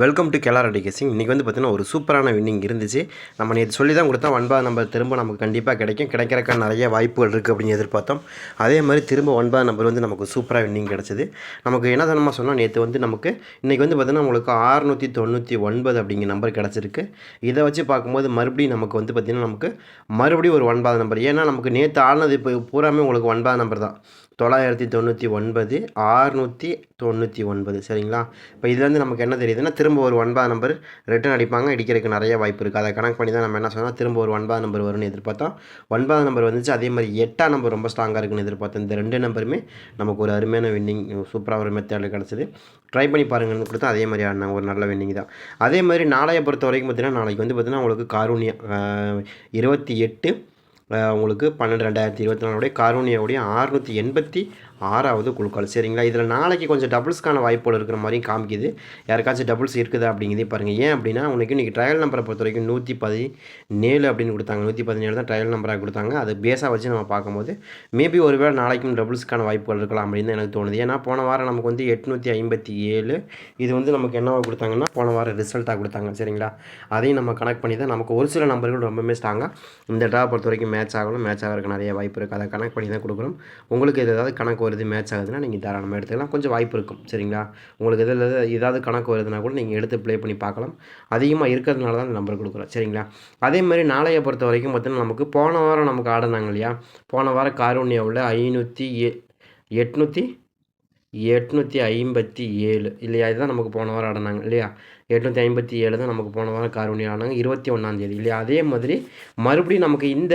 Welcome to கெலாரடி கேசிங் இன்றைக்கி வந்து பார்த்திங்கன்னா ஒரு சூப்பரான வின்னிங் இருந்துச்சு. நம்ம நேற்று சொல்லி தான் கொடுத்தா ஒன்பது நம்பர் திரும்ப நமக்கு கண்டிப்பாக கிடைக்கும். கிடைக்கிறக்கான நிறைய வாய்ப்புகள் இருக்குது அப்படின்னு எதிர்பார்த்தோம். அதே மாதிரி திரும்ப ஒன்பது நம்பர் வந்து நமக்கு சூப்பராக வின்னிங் கிடச்சிது. நமக்கு என்ன தானமாக சொன்னால் நேற்று வந்து நமக்கு இன்றைக்கி வந்து பார்த்திங்கன்னா உங்களுக்கு ஆறுநூற்றி தொண்ணூற்றி ஒன்பது அப்படிங்கிற நம்பர் கிடச்சிருக்கு. இதை வச்சு பார்க்கும்போது மறுபடியும் நமக்கு வந்து பார்த்திங்கன்னா நமக்கு மறுபடியும் ஒரு ஒன்பது நம்பர் ஏன்னா நமக்கு நேற்று ஆனது இப்போ பூராமே உங்களுக்கு ஒன்பது நம்பர் தான். தொள்ளாயிரத்தி தொண்ணூற்றி ஒன்பது ஆறுநூற்றி தொண்ணூற்றி ஒன்பது. சரிங்களா? இப்போ இதுலேருந்து நமக்கு என்ன தெரியுதுன்னா திரும்ப ஒரு ஒன்பது நம்பர் ரிட்டர்ன் அடிப்பாங்க. அடிக்கிறதுக்கு நிறைய வாய்ப்பு இருக்குது அதை கணக்கு பண்ணி தான் நம்ம என்ன சொன்னால் திரும்ப ஒரு ஒன்பது நம்பர் வரும்னு எதிர்பார்த்தோம். ஒன்பது நம்பர் வந்துச்சு. அதே மாதிரி எட்டாம் நம்பர் ரொம்ப ஸ்ட்ராங்காக இருக்குன்னு எதிர்பார்த்தோம். இந்த ரெண்டு நம்பருமே நமக்கு ஒரு அருமையான வின்னிங் சூப்பராக ஒரு மெத்தேடில் கிடச்சிது. ட்ரை பண்ணி பாருங்கன்னு கொடுத்தா அதே மாதிரி ஆடினாங்க. ஒரு நல்ல வின்னிங் தான். அதே மாதிரி நாளைய பொறுத்த வரைக்கும் பார்த்திங்கன்னா நாளைக்கு வந்து பார்த்திங்கன்னா உங்களுக்கு காரூணியம் இருபத்தி எட்டு உங்களுக்கு பன்னெண்டு ரெண்டாயிரத்தி இருபத்தி நாலுடைய காரூனியாவுடைய ஆறுநூற்றி எண்பத்தி ஆறாவது குழுக்கள். சரிங்களா? இதில் நாளைக்கு கொஞ்சம் டபுள்ஸ்க்கான வாய்ப்புகள் இருக்கிற மாதிரியும் காமிக்குது. யாருக்காச்சும் டபுள்ஸ் இருக்குதா அப்படிங்கிறதே பாருங்கள் ஏன் அப்படின்னா உனக்கு இன்றைக்கி ட்ரையல் நம்பரை பொறுத்த வரைக்கும் நூற்றி பதினேழு அப்படின்னு கொடுத்தாங்க. நூற்றி பதினேழு தான் ட்ரையல் நம்பராக கொடுத்தாங்க. அது பேஸாக வச்சு நம்ம பார்க்கும்போது மேபி ஒருவேளை நாளைக்கும் டபுள்ஸ்க்கான வாய்ப்புகள் இருக்கலாம் அப்படின்னு தான் எனக்கு தோணுது. ஏன்னா போன வாரம் நமக்கு வந்து எட்நூற்றி ஐம்பத்தி ஏழு இது வந்து நமக்கு என்னவாக கொடுத்தாங்கன்னா போன வாரம் ரிசல்ட்டாக கொடுத்தாங்க. சரிங்களா? அதையும் நம்ம கனெக்ட் பண்ணி தான் நமக்கு ஒரு சில நம்பர்கள் ரொம்பவுமே ஸ்ட்ராங்காக இந்த ட்ரா பொறுத்த வரைக்கும் மேட்ச் ஆகணும் மேட்ச் ஆகிறதுக்கு நிறைய வாய்ப்பு இருக்குது அதை கணக்கு பண்ணி தான் கொடுக்குறோம் உங்களுக்கு இது ஏதாவது கணக்கு வருது மேட்ச் ஆகுதுன்னா நீங்கள் தாராளமாக எடுத்துக்கலாம். கொஞ்சம் வாய்ப்பு இருக்கும் சரிங்களா? உங்களுக்கு இதில் ஏதாவது கணக்கு வருதுன்னா கூட நீங்கள் எடுத்து ப்ளே பண்ணி பார்க்கலாம். அதிகமாக இருக்கிறதுனால தான் இந்த நம்பர் கொடுக்குறோம் சரிங்களா? அதே மாதிரி நாளைய பொறுத்த வரைக்கும் பார்த்தீங்கன்னா நமக்கு போன வாரம் நமக்கு ஆடினாங்க இல்லையா? போன வாரம் காரூணியாவில் ஐநூற்றி எ எட்நூற்றி எட்நூற்றி ஐம்பத்தி ஏழு இல்லையா? இதுதான் நமக்கு போன வாரம் ஆடினாங்க இல்லையா? எட்நூற்றி ஐம்பத்தி ஏழு தான் நமக்கு போன வாரம் காரூணி ஆனாங்க. இருபத்தி ஒன்றாந்தேதி இல்லையா அதே மாதிரி மறுபடியும் நமக்கு இந்த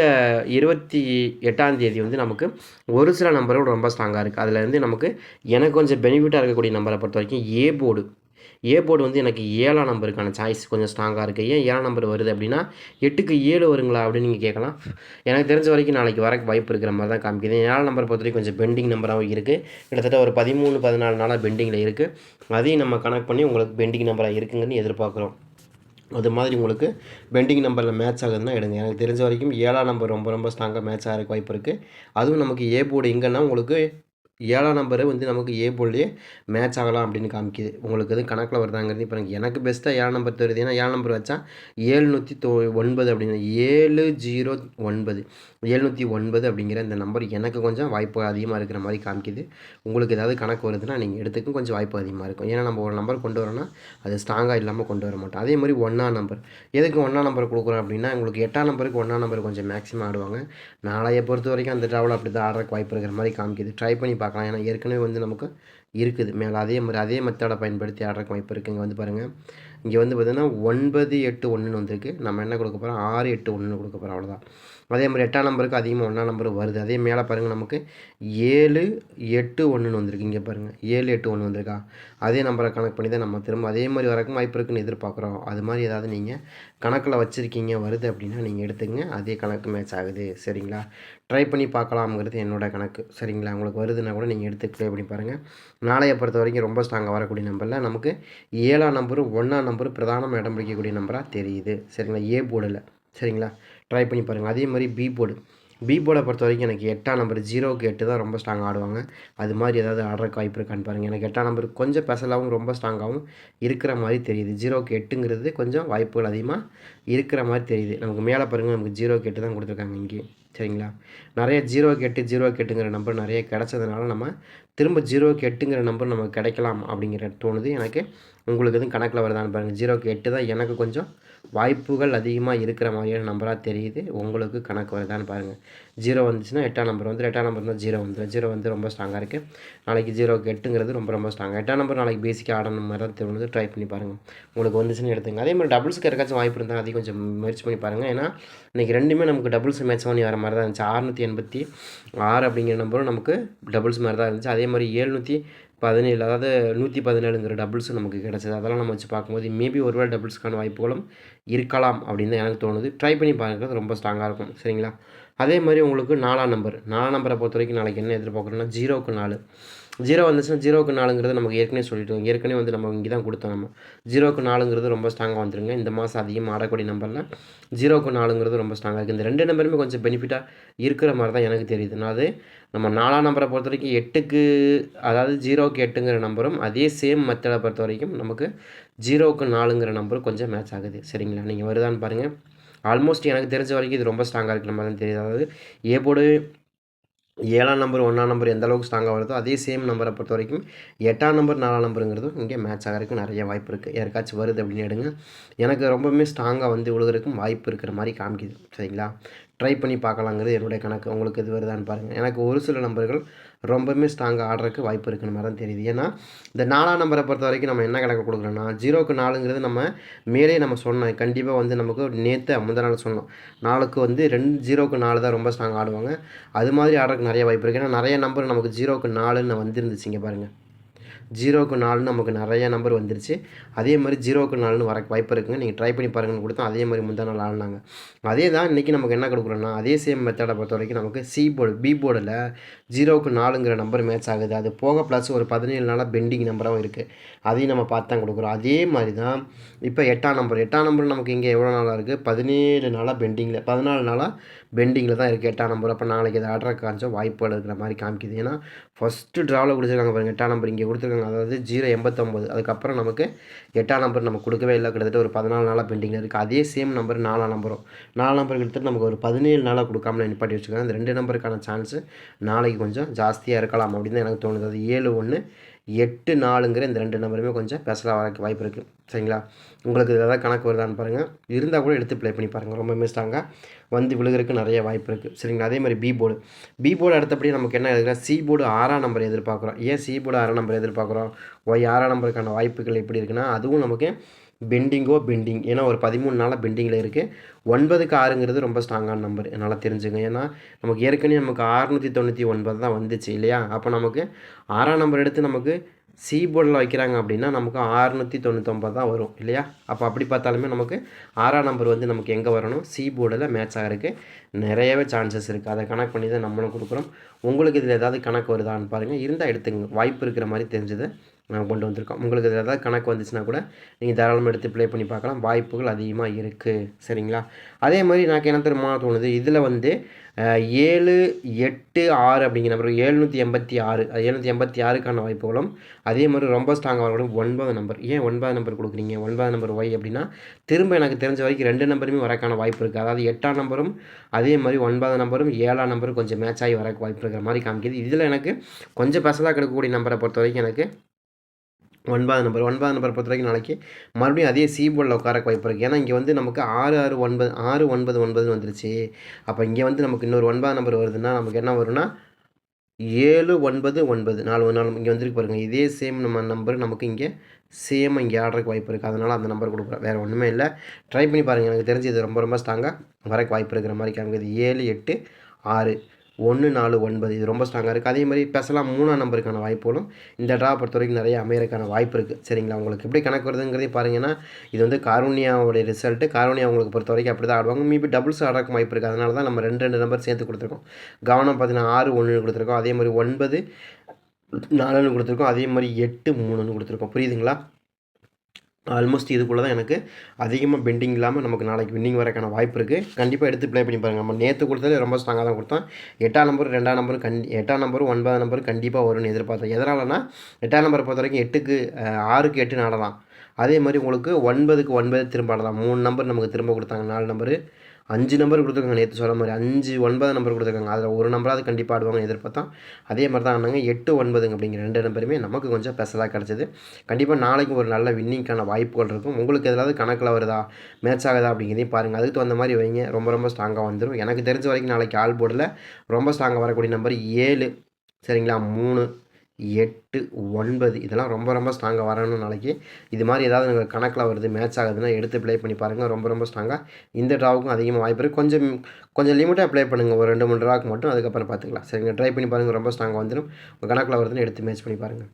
இருபத்தி எட்டாந்தேதி வந்து நமக்கு ஒரு சில நம்பர்கள் ரொம்ப ஸ்ட்ராங்காக இருக்குது அதில் இருந்து நமக்கு எனக்கு கொஞ்சம் பெனிஃபிட்டாக இருக்கக்கூடிய நம்பரை பொறுத்த வரைக்கும் ஏ போர்டு ஏ போர்டு வந்து எனக்கு ஏழாம் நம்பருக்கான சாய்ஸ் கொஞ்சம் ஸ்ட்ராங்காக இருக்குது ஏன் ஏழாம் நம்பர் வருது அப்படின்னா எட்டுக்கு ஏழு வருங்களா அப்படின்னு நீங்கள் கேட்கலாம். எனக்கு தெரிஞ்ச வரைக்கும் நாளைக்கு வரக்கு வாய்ப்பு இருக்கிற மாதிரி தான் காமிக்குது. ஏழாம் நம்பர் பொறுத்த வரைக்கும் கொஞ்சம் பெண்டிங் நம்பராகவும் இருக்குது கிட்டத்தட்ட ஒரு பதிமூணு பதினாலு நாளாக பெண்டிங்கில் இருக்குது அதையும் நம்ம கனெக்ட் பண்ணி உங்களுக்கு பெண்டிங் நம்பராக இருக்குங்கன்னு எதிர்பார்க்குறோம். அது மாதிரி உங்களுக்கு பெண்டிங் நம்பரில் மேட்ச் ஆகுதுன்னா எடுங்க. எனக்கு தெரிஞ்ச வரைக்கும் ஏழாம் நம்பர் ரொம்ப ரொம்ப ஸ்ட்ராங்காக மேட்ச் ஆகிறக்கு வாய்ப்பு இருக்குது அதுவும் நமக்கு ஏ போர்டு எங்கன்னா உங்களுக்கு ஏழாம் நம்பரு வந்து நமக்கு ஏ போர்ட்லேயே மேட்ச் ஆகலாம் அப்படின்னு காமிக்குது. உங்களுக்கு எதுவும் கணக்கில் வருதாங்கிறது இப்போ எனக்கு எனக்கு பெஸ்ட்டாக ஏழு நம்பர் தெரியுது. ஏன்னா ஏழு நம்பர் வச்சா ஏழ்நூற்றி தொ ஒன்பது அப்படின்னு ஏழு ஜீரோ ஒன்பது ஏழ்நூற்றி ஒன்பது அப்படிங்கிற இந்த நம்பர் எனக்கு கொஞ்சம் வாய்ப்பு அதிகமாக இருக்கிற மாதிரி காமிக்குது. உங்களுக்கு ஏதாவது கணக்கு வருதுன்னா நீங்கள் எடுத்துக்கும் கொஞ்சம் வாய்ப்பு அதிகமாக இருக்கும். ஏன்னா நம்ம ஒரு நம்பர் கொண்டு வரோன்னா அது ஸ்ட்ராங்காக இல்லாமல் கொண்டு வர மாட்டோம். அதே மாதிரி ஒன்றா நம்பர். எதுக்கு ஒன்றா நம்பர் கொடுக்குறோம் அப்படின்னா உங்களுக்கு எட்டாம் நம்பருக்கு ஒன்றா நம்பர் கொஞ்சம் மேக்ஸிமம் ஆடுவாங்க. நாளைய பொறுத்த வரைக்கும் அந்த ட்ராவல் அப்படி தான் ஆடுறதுக்கு வாய்ப்பு இருக்கிற மாதிரி காமிக்குது. ட்ரை பண்ணி பார்க்கலாம். ஏன்னா ஏற்கனவே வந்து நமக்கு இருக்குது. மேலே அதே மாதிரி அதே மெத்தடை பயன்படுத்தி ஆடுறக்கு வாய்ப்பு இருக்குது இங்கே வந்து பாருங்கள் இங்கே வந்து பார்த்திங்கன்னா ஒன்பது எட்டு ஒன்றுன்னு வந்திருக்கு. நம்ம என்ன கொடுக்க போகிறோம் ஆறு எட்டு ஒன்றுன்னு கொடுக்க போகிறோம் அவ்வளோதான் அதே மாதிரி எட்டாம் நம்பருக்கு அதிகமாக ஒன்றாம் நம்பர் வருது. அதே மேலே பாருங்கள் நமக்கு ஏழு எட்டு ஒன்றுன்னு வந்திருக்கு. இங்கே பாருங்கள் ஏழு எட்டு ஒன்று வந்திருக்கா? அதே நம்பரை கணக்கு பண்ணி தான் நம்ம திரும்ப அதே மாதிரி வரக்கும் வாய்ப்பு இருக்குன்னு எதிர்பார்க்குறோம். அது மாதிரி ஏதாவது நீங்கள் கணக்கில் வச்சுருக்கீங்க வருது அப்படின்னா நீங்கள் எடுத்துங்க அதே கணக்கு மேட்ச் ஆகுது. சரிங்களா? ட்ரை பண்ணி பார்க்கலாம்ங்கிறது என்னோட கணக்கு. சரிங்களா? உங்களுக்கு வருதுன்னா கூட நீங்கள் எடுத்து ப்ளே பண்ணி பாருங்கள் நாளைய பொறுத்த வரைக்கும் ரொம்ப ஸ்ட்ராங்காக வரக்கூடிய நம்பரில் நமக்கு ஏழாம் நம்பரும் ஒன்றாம் நம்பரும் பிரதானமாக இடம் பிடிக்கக்கூடிய நம்பராக தெரியுது. சரிங்களா? ஏ போர்டில் சரிங்களா? ட்ரை பண்ணி பாருங்கள் அதே மாதிரி பி போர்டு பி போர்டை பொறுத்த வரைக்கும் எனக்கு எட்டாம் நம்பர் ஜீரோக்கு எட்டு தான் ரொம்ப ஸ்ட்ராங் ஆடுவாங்க. அது மாதிரி ஏதாவது ஆடுறக்கு வாய்ப்பு இருக்கான்னு பாருங்கள் எனக்கு எட்டாம் நம்பர் கொஞ்சம் பெசலாகவும் ரொம்ப ஸ்ட்ராங்காகவும் இருக்கிற மாதிரி தெரியுது. ஜீரோக்கு எட்டுங்கிறது கொஞ்சம் வாய்ப்புகள் அதிகமாக இருக்கிற மாதிரி தெரியுது. நமக்கு மேலே பாருங்கள் நமக்கு ஜீரோ எட்டு தான் கொடுத்துருக்காங்க இங்கே. சரிங்களா? நிறைய ஜீரோ எட்டு ஜீரோ எட்டுங்கிற நம்பர் நிறைய கிடச்சதுனால நம்ம திரும்ப ஜீரோ எட்டுங்கிற நம்பர் நமக்கு கிடைக்கலாம் அப்படிங்கிற தோணுது. எனக்கு உங்களுக்கு எதுவும் கணக்கில் வருதான்னு பாருங்கள் ஜீரோக்கு எட்டு தான் எனக்கு கொஞ்சம் வாய்ப்புகள் அதிகமாக இருக்கிற மாதிரியான நம்பராக தெரியுது. உங்களுக்கு கணக்கு வருதான்னு பாருங்கள் ஜீரோ வந்துச்சுன்னா எட்டாம் நம்பர் வந்து எட்டாம் நம்பர் வந்து ஜீரோ வந்துடும் ஜீரோ வந்து ரொம்ப ஸ்ட்ராங்காக இருக்குது நாளைக்கு ஜீரோக்கு எட்டுங்கிறது ரொம்ப ரொம்ப ஸ்ட்ராங்காக எட்டாம் நம்பர் நாளைக்கு பேசிக்காக ஆடணும் மாதிரி தான் தெரிஞ்சு ட்ரை பண்ணி பாருங்கள் உங்களுக்கு வந்துச்சுன்னு எடுத்துங்க. அதே மாதிரி டபுள்ஸ்க்கு இருக்காச்சும் வாய்ப்பு இருந்தால் அதையும் கொஞ்சம் முயற்சி பண்ணி பாருங்கள் ஏன்னா இன்றைக்கி ரெண்டுமே நமக்கு டபுள்ஸ் மேட்ச் பண்ணி வர மாதிரி தான் இருந்துச்சு. ஆறுநூற்றி எண்பத்தி ஆறு அப்படிங்கிற நம்பரும் நமக்கு டபுள்ஸ் மாதிரி தான் இருந்துச்சு. அதே மாதிரி ஏழ்நூற்றி பதினேழு அதாவது நூற்றி பதினேழுங்கிற டபுள்ஸும் நமக்கு கிடச்சிது. அதெல்லாம் நம்ம வச்சு பார்க்கும்போது மேபி ஒருவேளை டபுள்ஸ்க்கான வாய்ப்புகளும் இருக்கலாம் அப்படின்னு தான் எனக்கு தோணுது. ட்ரை பண்ணி பார்க்குறது ரொம்ப ஸ்ட்ராங்காக இருக்கும். சரிங்களா? அதே மாதிரி உங்களுக்கு நாலாம் நம்பர் நாலாம் நம்பரை பொறுத்த வரைக்கும் நாளைக்கு என்ன எதிர்பார்க்குறோன்னா ஜீரோக்கு நாலு. ஜீரோ வந்துச்சுன்னா ஜீரோக்கு நாலுங்கிறது நமக்கு ஏற்கனவே சொல்லிட்டோம். ஏற்கனவே வந்து நம்ம இங்கே தான் கொடுத்தோம் நம்ம. ஜீரோக்கு நாலுங்கிறது ரொம்ப ஸ்ட்ராங்காக வந்துருங்க. இந்த மாதம் அதிகமாக ஆடக்கூடிய நம்பரில் ஜீரோக்கு நாலுங்கிறது ரொம்ப ஸ்ட்ராங்காக இருக்குது இந்த ரெண்டு நம்பருமே கொஞ்சம் பெனிஃபிட்டாக இருக்கிற மாதிரி தான் எனக்கு தெரியுது. நான் அது நம்ம நாலாம் நம்பரை பொறுத்த வரைக்கும் எட்டுக்கு அதாவது ஜீரோக்கு எட்டுங்கிற நம்பரும் அதே சேம் மெத்தடை பொறுத்த வரைக்கும் நமக்கு ஜீரோவுக்கு நாலுங்கிற நம்பரும் கொஞ்சம் மேட்ச் ஆகுது. சரிங்களா? நீங்கள் வருதான்னு பாருங்கள் ஆல்மோஸ்ட் எனக்கு தெரிஞ்ச வரைக்கும் இது ரொம்ப ஸ்ட்ராங்காக இருக்கிற மாதிரி தான் தெரியுது. அதாவது ஏ போர்டு ஏழாம் நம்பர் ஒன்றாம் நம்பர் எந்த அளவுக்கு ஸ்ட்ராங்காக வருதோ அதே சேம் நம்பரை பொறுத்த வரைக்கும் எட்டாம் நம்பர் நாலாம் நம்பருங்கிறதும் இங்கே மேட்ச் ஆகிறதுக்கு நிறைய வாய்ப்பு இருக்குது யாருக்காச்சும் வருது அப்படின்னு எடுங்க. எனக்கு ரொம்பவுமே ஸ்ட்ராங்காக வந்து விழுகிறதுக்கும் வாய்ப்பு இருக்கிற மாதிரி காமிக்குது. சரிங்களா? ட்ரை பண்ணி பார்க்கலாங்கிறது என்னுடைய கணக்கு. உங்களுக்கு இது வருதான்னு பாருங்கள் எனக்கு ஒரு சில நம்பர்கள் ரொம்பவுமே ஸ்ட்ராங்காக ஆடுறதுக்கு வாய்ப்பு இருக்குன்னு மாதிரி தான் தெரியுது. ஏன்னா இந்த நாலாம் நம்பரை பொறுத்த வரைக்கும் நம்ம என்ன கணக்கு கொடுக்குறோன்னா ஜீரோக்கு நாலுங்கிறது நம்ம மேலே நம்ம சொன்னோம். கண்டிப்பாக வந்து நமக்கு நேற்று முந்தின நாள் சொன்னோம். நாளுக்கு வந்து ரெண்டு ஜீரோக்கு நாலு தான் ரொம்ப ஸ்ட்ராங் ஆடுவாங்க. அது மாதிரி ஆடுறதுக்கு நிறைய வாய்ப்பு இருக்குது ஏன்னா நிறைய நம்பர் நமக்கு ஜீரோக்கு நாலுன்னு வந்துருந்துச்சுங்க பாருங்கள் ஜீரோக்கு நாலுன்னு நமக்கு நிறைய நம்பர் வந்துருச்சு. அதே மாதிரி ஜீரோக்கு நாலுன்னு வர வாய்ப்பு இருக்குங்க. நீங்கள் ட்ரை பண்ணி பாருங்கன்னு கொடுத்தோம் அதே மாதிரி முந்தா நாள் ஆடினாங்க அதே தான் இன்றைக்கி நமக்கு என்ன கொடுக்குறோன்னா அதே சேம் மெத்தடை பொறுத்த வரைக்கும் நமக்கு சி போர்டு பி போர்டில் ஜீரோக்கு நாலுங்கிற நம்பர் மேட்ச் ஆகுது. அது போக ப்ளஸ் ஒரு பதினேழு நாளாக பெண்டிங் நம்பராகவும் இருக்குது அதையும் நம்ம பார்த்து தான் கொடுக்குறோம். அதே மாதிரி தான் இப்போ எட்டாம் நம்பர் எட்டாம் நம்பர் நமக்கு இங்கே எவ்வளோ நாளாக இருக்குது பதினேழு நாளாக பெண்டிங்கில் பதினாலு நாளாக பெண்டிங்கில் தான் இருக்குது எட்டாம் நம்பர் அப்போ நாளைக்கு அதை ஆர்டரை காமிச்சா வாய்ப்புகள் இருக்கிற மாதிரி காமிக்குது. ஏன்னா ஃபஸ்ட்டு ட்ராவில் கொடுத்துருக்காங்க பாருங்கள் எட்டாம் நம்பர் இங்கே கொடுத்துருக்காங்க. அதாவது ஜீரோ எண்பத்தொம்போது அதுக்கப்புறம் நமக்கு எட்டாம் நம்பர் நம்ம கொடுக்கவே இல்லை. கிட்டத்தட்ட ஒரு பதினாலு நாளாக பெண்டிங்கில் இருக்குது அதே சேம் நம்பர் நாலாம் நம்பரும் நாலாம் நம்பர் கிட்டத்தட்ட நமக்கு ஒரு பதினேழு நாளாக கொடுக்காம நிப்பாட்டி வச்சுருக்காங்க. அந்த ரெண்டு நம்பருக்கான சான்ஸு நாளைக்கு கொஞ்சம் ஜாஸ்தியாக இருக்கலாம் அப்படின்னு தான் எனக்கு தோணுது. அது ஏழு ஒன்று எட்டு நாலுங்கிற இந்த ரெண்டு நம்பருமே கொஞ்சம் பேசலாம் வர வாய்ப்பு இருக்குது சரிங்களா? உங்களுக்கு இதில் ஏதாவது கணக்கு வருதான்னு பாருங்கள் இருந்தால் கூட எடுத்து ப்ளே பண்ணி பாருங்கள் ரொம்ப ஸ்ட்ராங்காக வந்து விழுகிறதுக்கு நிறைய வாய்ப்பு இருக்குது சரிங்களா? அதே மாதிரி பி போர்டு பி போர்டு அடுத்தபடி நமக்கு என்ன எதுக்குன்னா சி போர்டு ஆறாம் நம்பர் எதிர்பார்க்குறோம். ஏன் சி போர்டு ஆறாம் நம்பர் எதிர்பார்க்குறோம்? ஒய் ஆறாம் நம்பருக்கான வாய்ப்புகள் எப்படி இருக்குன்னா அதுவும் நமக்கு பெண்டிங்கோ பெண்டிங். ஏன்னா ஒரு பதிமூணு நாளாக பெண்டிங்கில் இருக்குது ஒன்பதுக்கு ஆறுங்கிறது ரொம்ப ஸ்ட்ராங்கான நம்பர் என்னால் தெரிஞ்சுங்க. ஏன்னா நமக்கு ஏற்கனவே நமக்கு அறுநூற்றி தொண்ணூற்றி ஒன்பது தான் வந்துச்சு இல்லையா? அப்போ நமக்கு ஆறாம் நம்பர் எடுத்து நமக்கு சி போர்டில் வைக்கிறாங்க அப்படின்னா நமக்கு அறுநூற்றி தொண்ணூற்றொம்பது தான் வரும் இல்லையா? அப்போ அப்படி பார்த்தாலுமே நமக்கு ஆறாம் நம்பர் வந்து நமக்கு எங்கே வரணும்? சி போர்டில் மேட்ச் ஆகிறதுக்கு நிறையவே சான்சஸ் இருக்குது அதை கணக்கு பண்ணி தான் நம்மளும் கொடுக்குறோம். உங்களுக்கு இதில் ஏதாவது கணக்கு வருதான்னு பாருங்கள் இருந்தால் எடுத்துங்க வாய்ப்பு இருக்கிற மாதிரி தெரிஞ்சது நான் கொண்டு வந்திருக்கோம். உங்களுக்கு இதில் ஏதாவது கணக்கு வந்துச்சுன்னா கூட நீங்கள் தாராளமாக எடுத்து ப்ளே பண்ணி பார்க்கலாம். வாய்ப்புகள் அதிகமாக இருக்குது சரிங்களா? அதே மாதிரி எனக்கு என்ன தெரியுமா தோணுது? இதில் வந்து ஏழு எட்டு ஆறு அப்படிங்கிற நம்பர் எழுநூற்றி எண்பத்தி ஆறு எழுநூற்றி எண்பத்தி ஆறுக்கான வாய்ப்புகளும் அதே மாதிரி ரொம்ப ஸ்ட்ராங்காக வரக்கூடிய ஒன்பது நம்பர் ஏன் ஒன்பது நம்பர் கொடுக்குறீங்க? ஒன்பது நம்பர் ஒய் அப்படின்னா திரும்ப எனக்கு தெரிஞ்ச வரைக்கும் ரெண்டு நம்பருமே வரக்கான வாய்ப்பு இருக்குது அதாவது எட்டாம் நம்பரும் அதே மாதிரி ஒன்பது நம்பரும் ஏழாம் நம்பரும் கொஞ்சம் மேட்ச் ஆகி வர வாய்ப்பு இருக்கிற மாதிரி காமிக்கிது. இதில் எனக்கு கொஞ்சம் பெசலாக கிடைக்கக்கூடிய நம்பரை பொறுத்த வரைக்கும் எனக்கு ஒன்பது நம்பர். ஒன்பது நம்பர் பொறுத்த வரைக்கும் நாளைக்கு மறுபடியும் அதே சி போர்டில் உட்கார வாய்ப்பு இருக்குது ஏன்னா இங்கே வந்து நமக்கு ஆறு ஆறு ஒன்பது ஆறு ஒன்பது ஒன்பதுன்னு வந்துருச்சு. அப்போ இங்கே வந்து நமக்கு இன்னொரு ஒன்பது நம்பர் வருதுன்னா நமக்கு என்ன வரும்னா ஏழு ஒன்பது ஒன்பது. நாலு நாலு இங்கே வந்துருக்கு பாருங்கள் இதே சேம் நம்ம நம்பர் நமக்கு இங்கே சேம் இங்கே ஆர்டருக்கு வாய்ப்பு இருக்குது அதனால் அந்த நம்பர் கொடுக்குறேன் வேறு ஒன்றுமே இல்லை. ட்ரை பண்ணி பாருங்கள் எனக்கு தெரிஞ்சு இது ரொம்ப ரொம்ப ஸ்ட்ராங்காக வரக்கு வாய்ப்பு இருக்கிற மாதிரி காமிக்குது. ஏழு எட்டு ஆறு. ஒன்று நாலு ஒன்பது. இது ரொம்ப ஸ்ட்ராங்காக இருக்குது அதே மாதிரி பேசலாம். மூணாம் நம்பருக்கான வாய்ப்புகளும் இந்த ட்ரா பொறுத்த வரைக்கும் நிறைய அமையறக்கான வாய்ப்பு இருக்குது சரிங்களா? உங்களுக்கு எப்படி கணக்கு வருதுங்கிறதே பாருங்கன்னா இது வந்து காரூனியாவோடைய ரிசல்ட்டு காரூனியா உங்களுக்கு பொறுத்த வரைக்கும் அப்படி தான் ஆடுவாங்க மேபி டபுள்ஸ் ஆடுறக்கு வாய்ப்பு இருக்குது அதனால தான் நம்ம ரெண்டு ரெண்டு நம்பர் சேர்த்து கொடுத்துருக்கோம். கவனம் பார்த்தீங்கன்னா ஆறு ஒன்று கொடுத்துருக்கோம். அதே மாதிரி ஒன்பது நாலுன்னு கொடுத்துருக்கோம். அதே மாதிரி எட்டு மூணுன்னு கொடுத்துருக்கோம். புரியுதுங்களா? ஆல்மோஸ்ட் இதுக்குள்ளே தான் எனக்கு. அதிகமாக பெண்டிங் இல்லாமல் நமக்கு நாளைக்கு வின்னிங் வரக்கான வாய்ப்பு இருக்குது கண்டிப்பாக எடுத்து ப்ளே பண்ணி பாருங்கள் நம்ம நேற்று கொடுத்தாலே ரொம்ப ஸ்ட்ராங்காக தான் கொடுத்தோம். எட்டாம் நம்பர் ரெண்டாம் நம்பர் கண்டி எட்டாம் நம்பரும் ஒன்பதாம் நம்பர் கண்டிப்பாக வரும்னு எதிர்பார்த்தேன் எதனாலனா எட்டாம் நம்பரை பொறுத்த வரைக்கும் எட்டுக்கு ஆறுக்கு எட்டு நாடலாம் அதே மாதிரி உங்களுக்கு ஒன்பதுக்கு ஒன்பது திரும்ப ஆடலாம். மூணு நம்பர் நமக்கு திரும்ப கொடுத்தாங்க. நாலு நம்பரு அஞ்சு நம்பர் கொடுத்துருக்காங்க. நேற்று சொல்ல மாதிரி அஞ்சு ஒன்பது நம்பர் கொடுத்துருக்காங்க. அதில் ஒரு நம்பராவது கண்டிப்பாக ஆடுவாங்க எதிர்பார்த்தோம் அதே மாதிரி தான் ஆனாங்க எட்டு ஒன்பதுங்க அப்படிங்கிற ரெண்டு நம்பருமே நமக்கு கொஞ்சம் பெசலாக கிடச்சிது. கண்டிப்பாக நாளைக்கு ஒரு நல்ல வின்னிங்க்கான வாய்ப்புகள் இருக்கும். உங்களுக்கு எதாவது கணக்கில் வருதா? மேட்ச் ஆகுதா? அப்படிங்கிறதையும் பாருங்கள் அதுக்கு தகுந்த மாதிரி வைங்க. ரொம்ப ரொம்ப ஸ்ட்ராங்காக வந்துடும் எனக்கு தெரிஞ்ச வரைக்கும் நாளைக்கு ஆல் போர்டில் ரொம்ப ஸ்ட்ராங்காக வரக்கூடிய நம்பர் ஏழு. சரிங்களா? மூணு. எட்டு ஒன்பது. இதெல்லாம் ரொம்ப ரொம்ப ஸ்ட்ராங்காக வரணும் நாளைக்கு. இது மாதிரி ஏதாவது எனக்கு கணக்கில் வருது மேட்ச் ஆகுதுன்னா எடுத்து ப்ளே பண்ணி பாருங்கள் ரொம்ப ரொம்ப ஸ்ட்ராங்காக இந்த ட்ராவுக்கும் அதிகமாக வாய்ப்பு இருக்குது கொஞ்சம் கொஞ்சம் லிமிட்டாக ப்ளே பண்ணுங்கள் ஒரு ரெண்டு மூணு ட்ராவுக்கு மட்டும். அதுக்கப்புறம் பார்த்துக்கலாம் சரிங்க ட்ரை பண்ணி பாருங்கள் ரொம்ப ஸ்ட்ராங்காக வந்துடும் உங்கள் கணக்கில் வருதுன்னு எடுத்து மேட்ச் பண்ணி பாருங்கள்